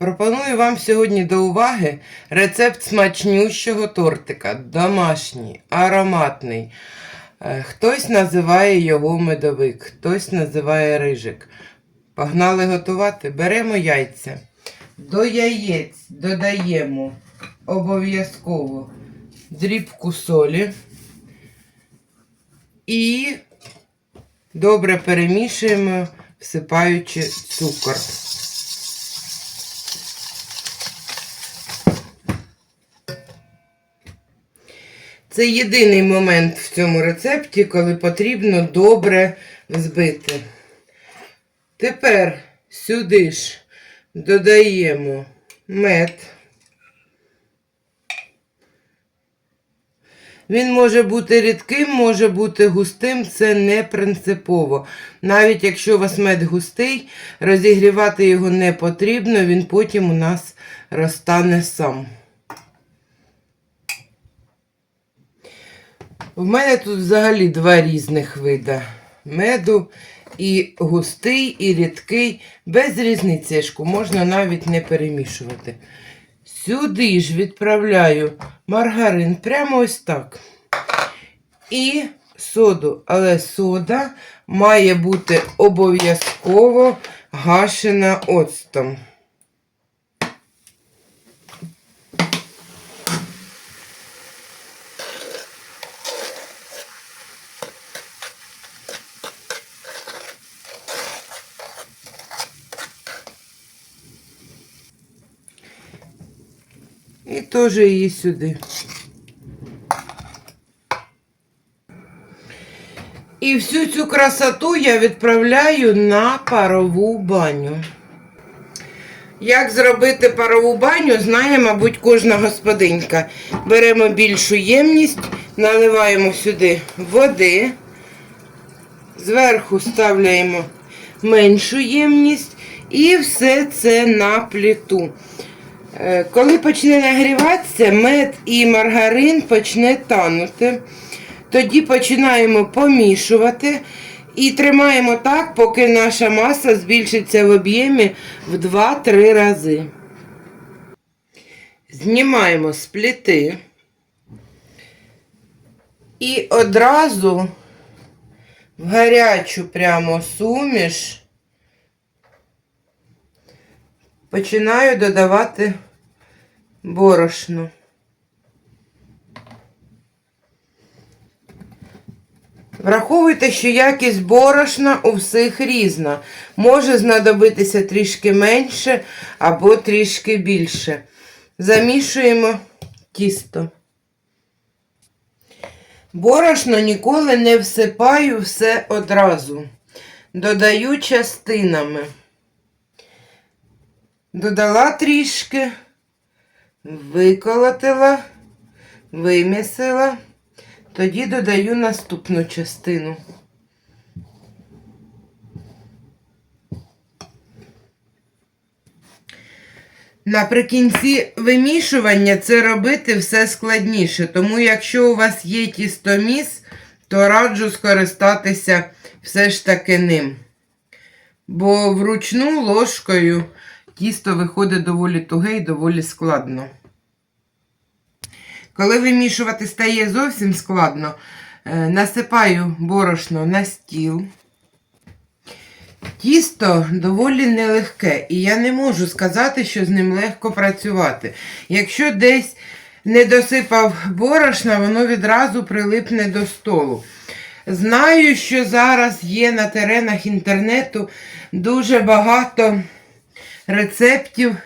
Пропоную вам сьогодні до уваги рецепт смачнющого тортика. Домашній, ароматний. Е, Хтось називає його медовик, хтось називає рижик. Погнали готувати. Беремо яйця. До яєць додаємо обов'язково дрібку солі і добре перемішуємо, всипаючи цукор. Це єдиний момент в цьому рецепті, коли потрібно добре збити. Тепер сюди ж додаємо мед. Він може бути рідким, може бути густим, це не принципово. Навіть якщо у вас мед густий, розігрівати його не потрібно, він потім у нас розтане сам. В мене тут взагалі два різних вида меду. І густий, і рідкий, без різницяшку, можна навіть не перемішувати. Сюди ж відправляю маргарин прямо ось так. І соду. Але сода має бути обов'язково гашена оцтом. І теж її сюди. І всю цю красоту я відправляю на парову баню. Як зробити парову баню, знає, мабуть, кожна господинька. Беремо більшу ємність, наливаємо сюди води, зверху ставляємо меншу ємність і все це на плиту. Е, Коли почне нагріватися, мед і маргарин почне танути. Тоді починаємо помішувати і тримаємо так, поки наша маса збільшиться в об'ємі в 2-3 рази. Знімаємо з плити і одразу в гарячу прямо суміш починаю додавати борошно. Враховуйте, що якість борошна у всіх різна. Може знадобитися трішки менше або трішки більше. Замішуємо тісто. Борошно ніколи не всипаю все одразу. Додаю частинами. Додала трішки, виколотила, вимісила. Тоді додаю наступну частину. Наприкінці вимішування це робити все складніше, тому якщо у вас є тістоміс, то раджу скористатися все ж таки ним. Бо вручну ложкою тісто виходить доволі туге і доволі складно. Коли вимішувати стає зовсім складно, е, насипаю борошно на стіл. Тісто доволі нелегке, і я не можу сказати, що з ним легко працювати. Якщо десь не досипав борошна, воно відразу прилипне до столу. Знаю, що зараз є на теренах інтернету дуже багато рецептів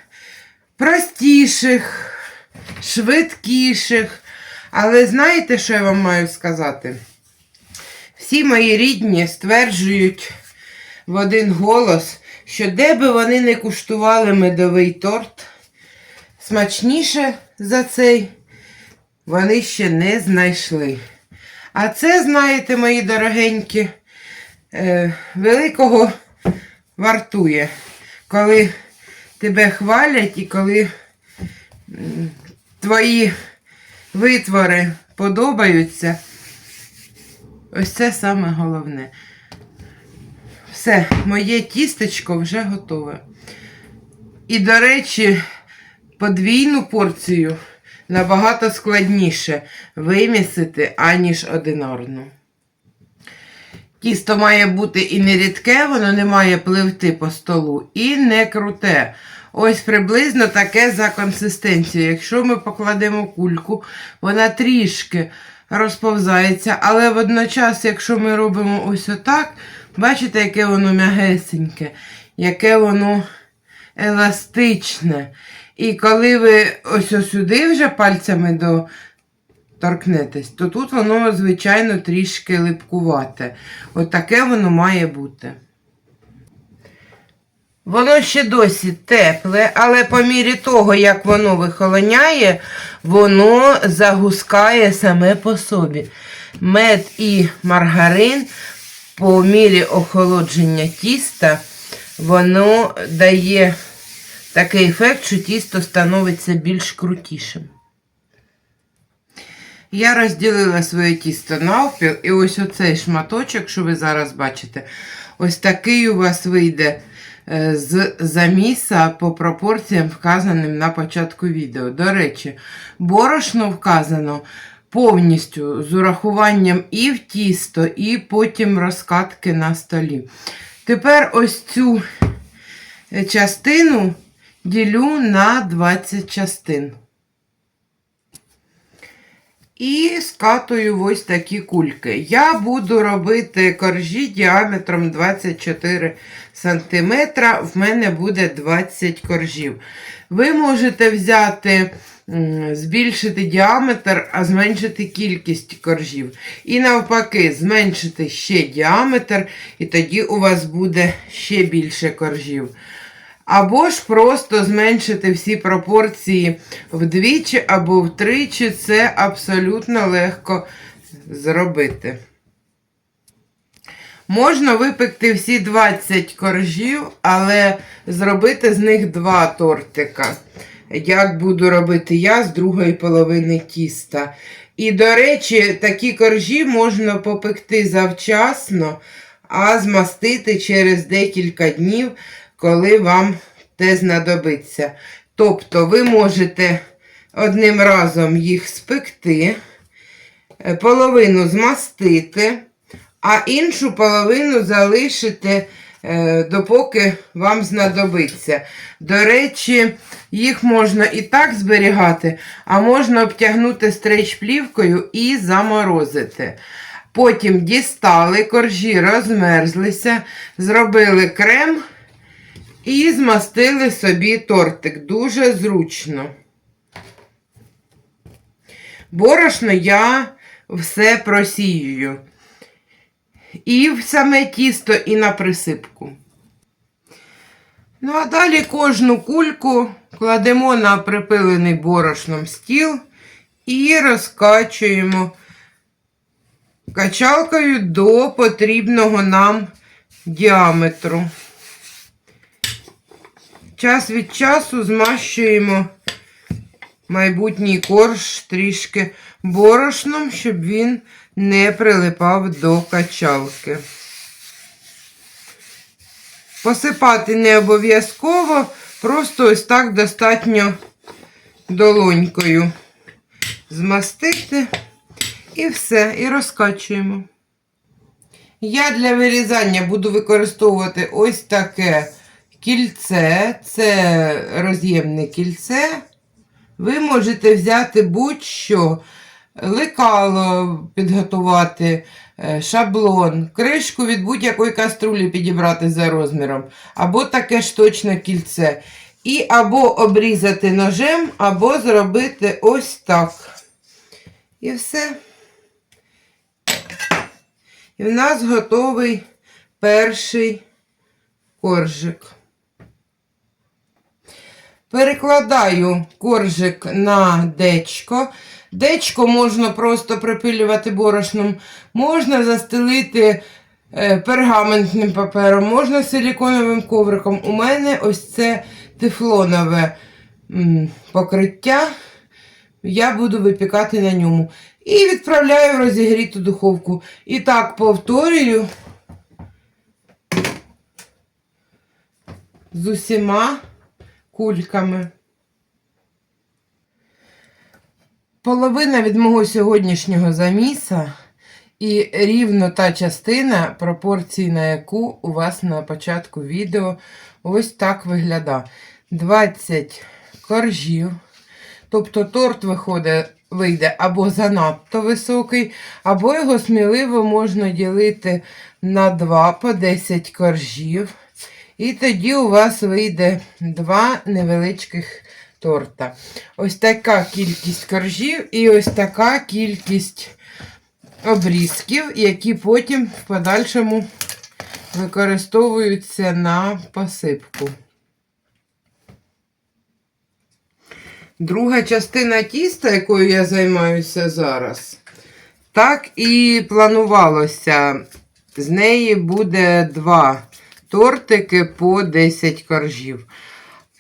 простіших, швидкіших. Але знаєте, що я вам маю сказати? Всі мої рідні стверджують в один голос, що де би вони не куштували медовий торт, смачніше за цей вони ще не знайшли. А це, знаєте, мої дорогенькі, е, великого вартує, коли тебе хвалять і коли твої витвори подобаються. Ось це саме головне. Все, моє тістечко вже готове. І, до речі, подвійну порцію набагато складніше вимісити, аніж одинарну. Тісто має бути і не рідке, воно не має пливти по столу, і не круте. Ось приблизно таке за консистенцією. Якщо ми покладемо кульку, вона трішки розповзається, але водночас, якщо ми робимо ось отак, бачите, яке воно м'ягесеньке, яке воно еластичне. І коли ви ось сюди вже пальцями до торкнетесь, то тут воно, звичайно, трішки липкувате. От таке воно має бути. Воно ще досі тепле, але по мірі того, як воно вихолоняє, воно загускає саме по собі. Мед і маргарин по мірі охолодження тіста, воно дає такий ефект, що тісто становиться більш крутішим. Я розділила своє тісто навпіл, і ось оцей шматочок, що ви зараз бачите, ось такий у вас вийде е, з заміса по пропорціям, вказаним на початку відео. До речі, борошно вказано повністю з урахуванням і в тісто, і потім розкатки на столі. Тепер ось цю е, частину ділю на 20 частин. І скатую ось такі кульки. Я буду робити коржі діаметром 24 см. В мене буде 20 коржів. Ви можете взяти, збільшити діаметр, а зменшити кількість коржів. І навпаки, зменшити ще діаметр, і тоді у вас буде ще більше коржів. Або ж просто зменшити всі пропорції вдвічі або втричі, це абсолютно легко зробити. Можна випекти всі 20 коржів, але зробити з них два тортика. Як буду робити я з другої половини тіста. І, до речі, такі коржі можна попекти завчасно, а змастити через декілька днів, коли вам те знадобиться. Тобто ви можете одним разом їх спекти, е, половину змастити, а іншу половину залишити, е, допоки вам знадобиться. До речі, їх можна і так зберігати, а можна обтягнути стрейч-плівкою і заморозити. Потім дістали, коржі розмерзлися, зробили крем і змастили собі тортик. Дуже зручно. Борошно я все просіюю. І в саме тісто, і на присипку. Ну, а далі кожну кульку кладемо на припилений борошном стіл і розкачуємо качалкою до потрібного нам діаметру. Час від часу змащуємо майбутній корж трішки борошном, щоб він не прилипав до качалки. Посипати не обов'язково, просто ось так достатньо долонькою змастити і все, і розкачуємо. Я для вирізання буду використовувати ось таке кільце, це роз'ємне кільце. Ви можете взяти будь-що, лекало підготувати, е, шаблон, кришку від будь-якої каструлі підібрати за розміром, або таке штучне кільце. І або обрізати ножем, або зробити ось так. І все. І в нас готовий перший коржик. Перекладаю коржик на дечко. Дечко можна просто припилювати борошном, можна застелити е, пергаментним папером, можна силіконовим ковриком. У мене ось це тефлонове покриття. Я буду випікати на ньому. І відправляю в розігріту духовку. І так повторюю з усіма кульками. Половина від мого сьогоднішнього заміса і рівно та частина, пропорції на яку у вас на початку відео ось так виглядає. 20 коржів. Тобто торт виходить, вийде або занадто високий, або його сміливо можна ділити на 2 по 10 коржів. І тоді у вас вийде два невеличких торта. Ось така кількість коржів і ось така кількість обрізків, які потім в подальшому використовуються на посипку. Друга частина тіста, якою я займаюся зараз, так і планувалося. З неї буде два тортики по 10 коржів.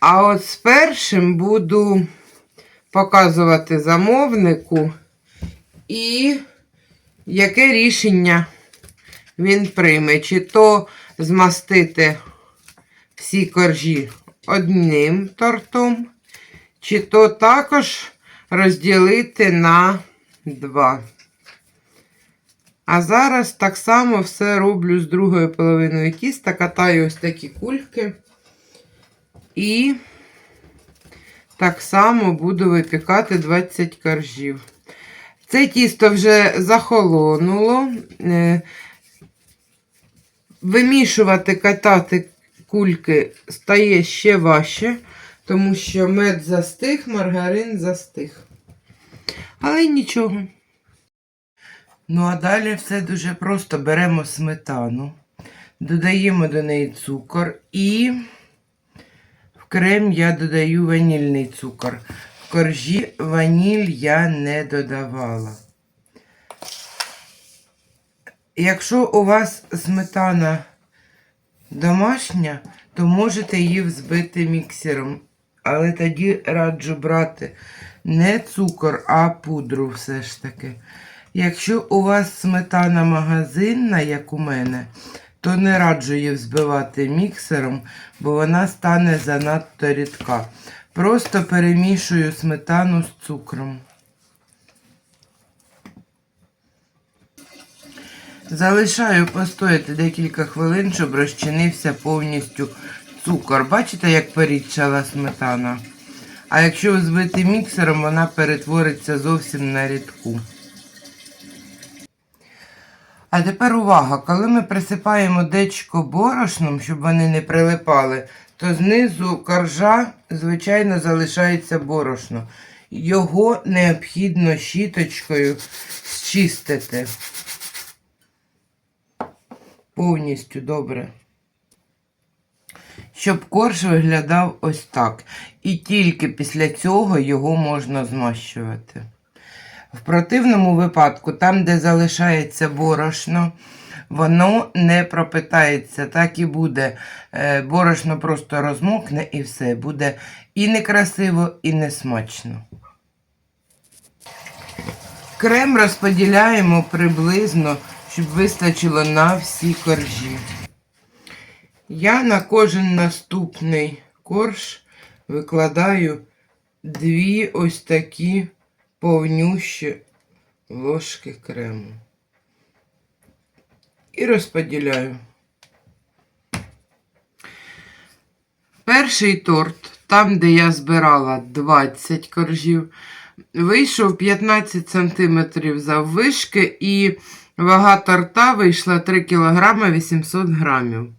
А от з першим буду показувати замовнику і яке рішення він прийме. Чи то змастити всі коржі одним тортом, чи то також розділити на два. А зараз так само все роблю з другою половиною тіста, катаю ось такі кульки. І так само буду випікати 20 коржів. Це тісто вже захолонуло. Е, Вимішувати, катати кульки стає ще важче, тому що мед застиг, маргарин застиг. Але нічого. Ну, а далі все дуже просто. Беремо сметану, додаємо до неї цукор і в крем я додаю ванільний цукор. В коржі ваніль я не додавала. Якщо у вас сметана домашня, то можете її взбити міксером. Але тоді раджу брати не цукор, а пудру все ж таки. Якщо у вас сметана магазинна, як у мене, то не раджу її взбивати міксером, бо вона стане занадто рідка. Просто перемішую сметану з цукром. Залишаю постояти декілька хвилин, щоб розчинився повністю цукор. Бачите, як порідчала сметана? А якщо взбити міксером, вона перетвориться зовсім на рідку. А тепер увага, коли ми присипаємо дечко борошном, щоб вони не прилипали, то знизу коржа, звичайно, залишається борошно. Його необхідно щіточкою зчистити. Повністю добре. Щоб корж виглядав ось так. І тільки після цього його можна змащувати. В противному випадку, там, де залишається борошно, воно не пропитається. Так і буде. Е, Борошно просто розмокне і все. Буде і некрасиво, і несмачно. Крем розподіляємо приблизно, щоб вистачило на всі коржі. Я на кожен наступний корж викладаю дві ось такі повнющі ложки крему. І розподіляю. Перший торт, там, де я збирала 20 коржів, вийшов 15 см заввишки і вага торта вийшла 3 кг 800 грамів.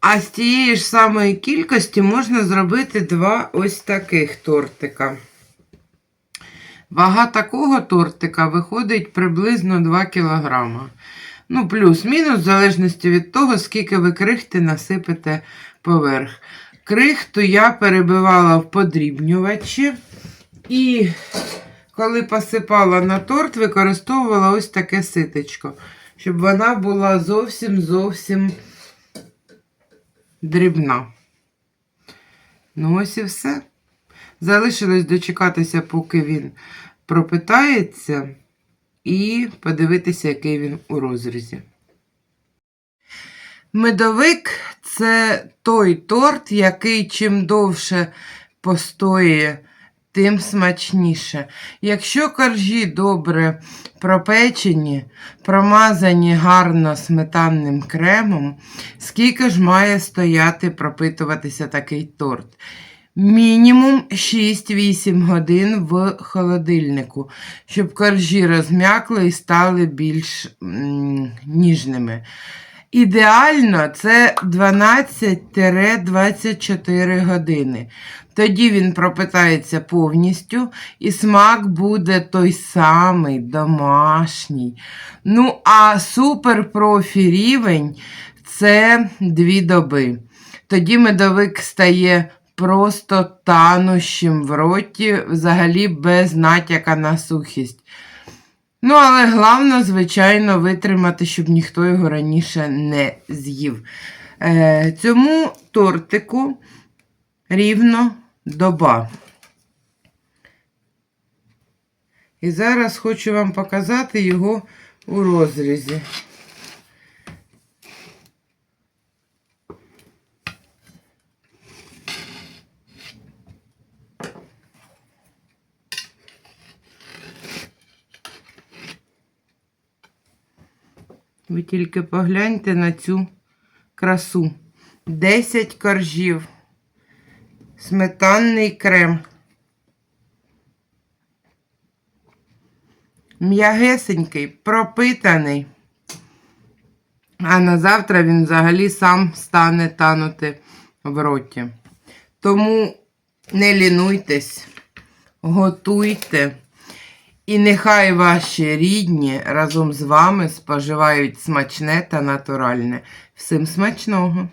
А з тієї ж самої кількості можна зробити два ось таких тортика. Вага такого тортика виходить приблизно 2 кг. Ну, плюс-мінус, в залежності від того, скільки ви крихти насипете поверх. Крихту я перебивала в подрібнювачі. І коли посипала на торт, використовувала ось таке ситечко, щоб вона була зовсім-зовсім дрібна. Ну, ось і все. Залишилось дочекатися, поки він пропитається, і подивитися, який він у розрізі. Медовик це той торт, який чим довше постоїть, тим смачніше. Якщо коржі добре пропечені, промазані гарно сметанним кремом, скільки ж має стояти, пропитуватися такий торт? Мінімум 6-8 годин в холодильнику, щоб коржі розм'якли і стали більш ніжними. Ідеально це 12-24 години. Тоді він пропитається повністю, і смак буде той самий домашній. Ну, а суперпрофі рівень це дві доби. Тоді медовик стає просто танущим в роті, взагалі без натяка на сухість. Ну, але головне, звичайно, витримати, щоб ніхто його раніше не з'їв. Е, цьому тортику рівно доба. І зараз хочу вам показати його у розрізі. Ви тільки погляньте на цю красу. 10 коржів, сметанний крем. М'ягесенький, пропитаний. А на завтра він взагалі сам стане танути в роті. Тому не лінуйтесь, готуйте. І нехай ваші рідні разом з вами споживають смачне та натуральне. Всім смачного!